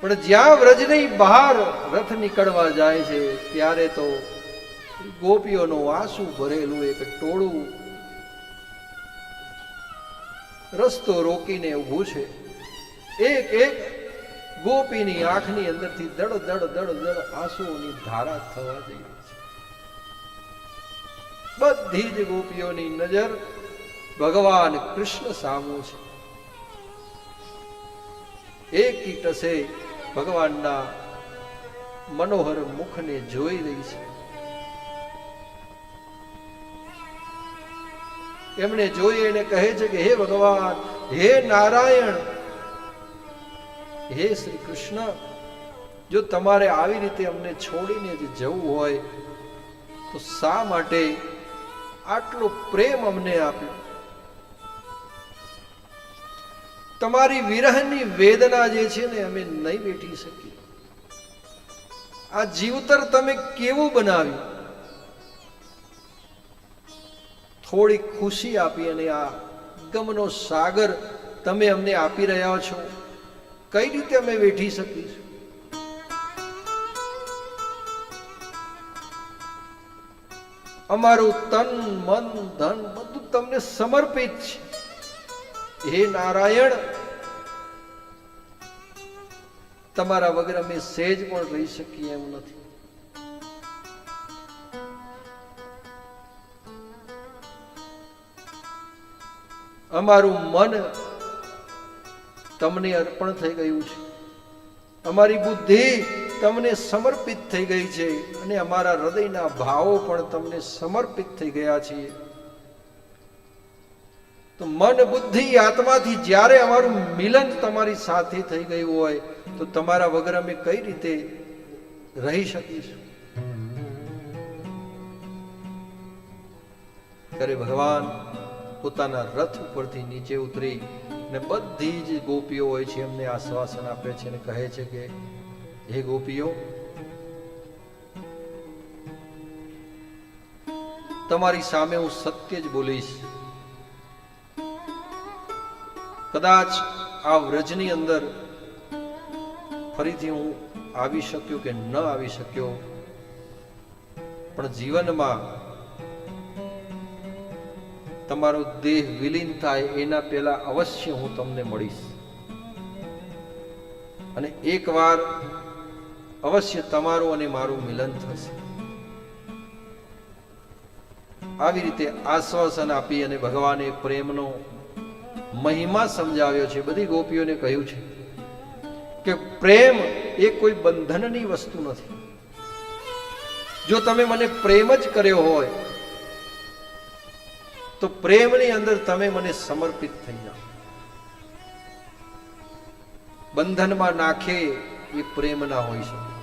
પણ જ્યાં વ્રજની બહાર રથ નીકળવા જાય છે, ત્યારે તો ગોપીઓનું આંસુ ભરેલું એક ટોળું રસ્તો રોકીને ઊભું છે. એક એક ગોપીની આંખની અંદરથી દડ દડ દડ દડ આંસુઓની ધારા થવા જઈ રહી છે. બધી જ ગોપીઓની નજર ભગવાન કૃષ્ણ સામુ છે. એક ટસે ભગવાનના મનોહર મુખને જોઈ રહી છે. એમણે જોઈ એને કહે છે કે હે ભગવાન, હે નારાયણ, હે શ્રી કૃષ્ણ, જો તમારે આવી રીતે અમને છોડીને જ જવું હોય, તો શા માટે આટલો પ્રેમ અમને આપ્યો? તમારી વિરહની વેદના જે છે ને અમે નહીં વેઠી શકીએ. આ જીવતર તમે કેવું બનાવ્યું? થોડી ખુશી આપી અને આ ગમનો સાગર તમે અમને આપી રહ્યા છો. કઈ રીતે અમે વેઠી શકીશું અમારું તન, મન, ધન બધું તમને સમર્પિત છે. હે નારાયણ, તમારા વગર અમે સહેજ પણ રહી શકીએ એમ નથી. અમારું મન તમને અર્પણ થઈ ગયું છે. અમારી બુદ્ધિ તમને સમર્પિત થઈ ગઈ છે અને અમારા હૃદયના ભાવો પણ તમને સમર્પિત થઈ ગયા છે. તો મન, બુદ્ધિ, આત્માથી જ્યારે અમારું મિલન તમારી સાથે થઈ ગયું હોય, તો તમારા વગર અમે કઈ રીતે રહી શકીશું? ત્યારે ભગવાન પોતાના રથ ઉપરથી નીચે ઉતરી ને બધી જ ગોપીઓ હોય છે, એમને આશ્વાસન આપે છે અને કહે છે કે, હે ગોપીઓ, તમારી સામે હું સત્ય જ બોલીશ. કદાચ આ વ્રજની અંદર ફરીથી હું આવી શક્યો કે ન આવી શક્યો, પણ જીવનમાં તમારો દેહ વિલીન થાય એના પહેલા અવશ્ય હું તમને મળીશ. અને એકવાર અવશ્ય તમારું અને મારું મિલન થશે. આવી રીતે આશ્વાસન આપી અને ભગવાને પ્રેમનો મહિમા સમજાવ્યો છે. બધી ગોપીઓને કહ્યું છે કે પ્રેમ એ કોઈ બંધનની વસ્તુ નથી. જો તમે મને પ્રેમ જ કર્યો હોય, તો પ્રેમની અંદર તમે મને સમર્પિત થઈ જાઓ. બંધનમાં નાખે એ પ્રેમ ના હોઈ શકે.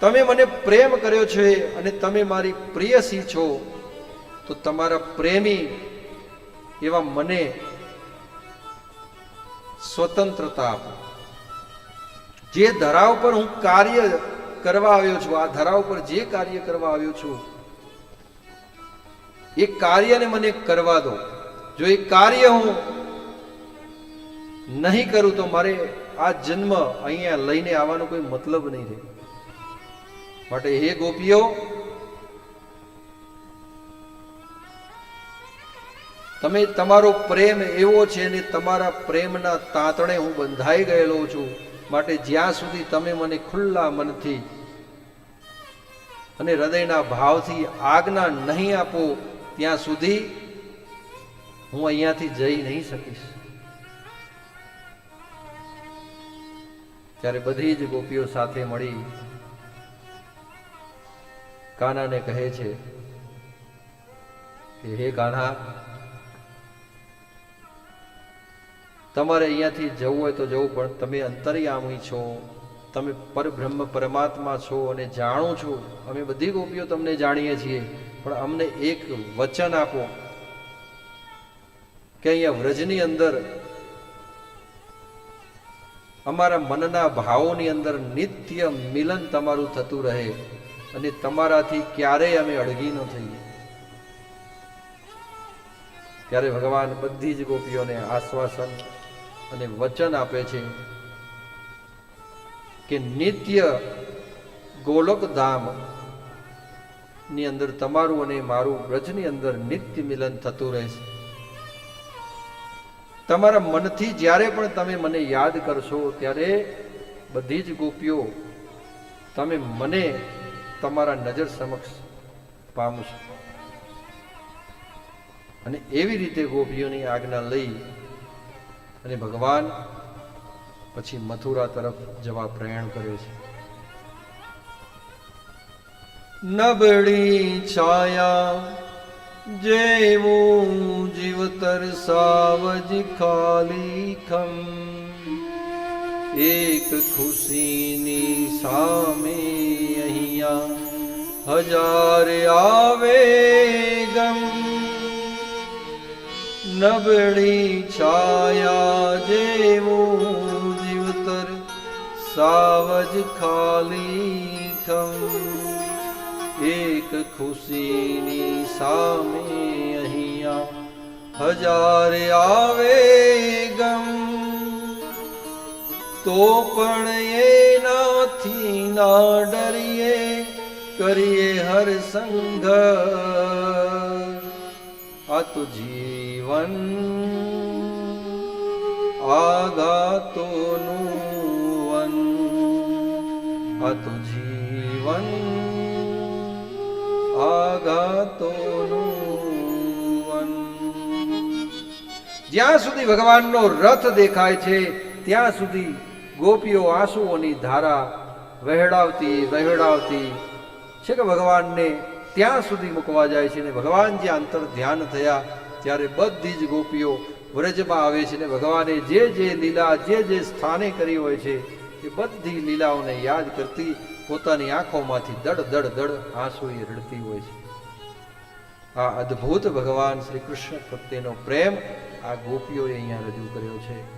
તમે મને પ્રેમ કર્યો છે અને તમે મારી પ્રિયસી છો, તો તમારા પ્રેમી એવા મને સ્વતંત્રતા આપો. જે ધરાવ પર હું કાર્ય કરવા આવ્યો છું, આ ધરાવ પર જે કાર્ય કરવા આવ્યો છું, એ કાર્યને મને કરવા દો. જો એ કાર્ય હું નહીં કરું તો મારે આ જન્મ અહીંયા લઈને આવવાનો કોઈ મતલબ નહીં રહે. માટે હે ગોપીઓ તમે તમારો પ્રેમ એવો છે ને તમારા પ્રેમના તાંતણે હું બંધાઈ ગયેલો છું. માટે જ્યાં સુધી તમે મને ખુલ્લા મનથી અને હૃદયના ભાવથી આજ્ઞા નહીં આપો, ત્યાં સુધી હું અહીંયાથી જઈ નહીં શકીશ. ત્યારે બધી જ ગોપીઓ સાથે મળી કાનાને કહે છે કે, હે કાન્હા તમારે અહીંયાથી જવું હોય તો જવું, પણ તમે અંતર્યામી છો, તમે પરબ્રહ્મ પરમાત્મા છો અને જાણો છો. અમે બધી ગોપીઓ તમને જાણીએ છીએ, પણ અમને એક વચન આપો. કે અહીંયા વ્રજની અંદર અમારા મનના ભાવોની અંદર નિત્ય મિલન તમારું થતું રહે અને તમારાથી ક્યારેય અમે અડગી ન થઈએ. ત્યારે ભગવાન બધી જ ગોપીઓને આશ્વાસન અને વચન આપે છે કે નિત્ય ગોલોક ધામની અંદર તમારું અને મારું વ્રજની અંદર નિત્ય મિલન થતું રહેશે. તમારા મનથી જ્યારે પણ તમે મને યાદ કરશો, ત્યારે બધી જ ગોપીઓ તમે મને તમારા નજર સમક્ષ પામશો. અને એવી રીતે ગોપીઓની આજ્ઞા લઈ અને ભગવાન પછી મથુરા તરફ જવા પ્રયાણ કરે છે. નબળી છાયા જેવું જીવતર સાવજ ખાલી ખમ. એક ખુશીની સામે અહીંયા હજાર આવે નબળી છાયા જેવું જીવતર, સાવજ ખાલી ખમ એક ખુશીની સામે અહીંયા હજાર આવે ગમ. તો પણ એનાથી ના ડરીએ, કરીએ હર સંઘ આ જીવન આઘાતોનું વન આ જીવન આઘાતોનું વન જ્યાં સુધી ભગવાનનો રથ દેખાય છે ત્યાં સુધી ગોપીઓ આંસુઓની ધારા વહેડાવતી વહેડાવતી છે કે ભગવાનને ત્યાં સુધી મૂકવા જાય છે ને ભગવાન જે અંતર ધ્યાન થયા, ત્યારે બધી જ ગોપીઓ વ્રજમાં આવે છે ને ભગવાને જે જે લીલા, જે જે સ્થાને કરી હોય છે, એ બધી લીલાઓને યાદ કરતી પોતાની આંખોમાંથી દડ દડ દડ આંસુ રડતી હોય છે. આ અદ્ભુત ભગવાન શ્રી કૃષ્ણ પ્રત્યેનો પ્રેમ આ ગોપીઓએ અહીંયા રજૂ કર્યો છે.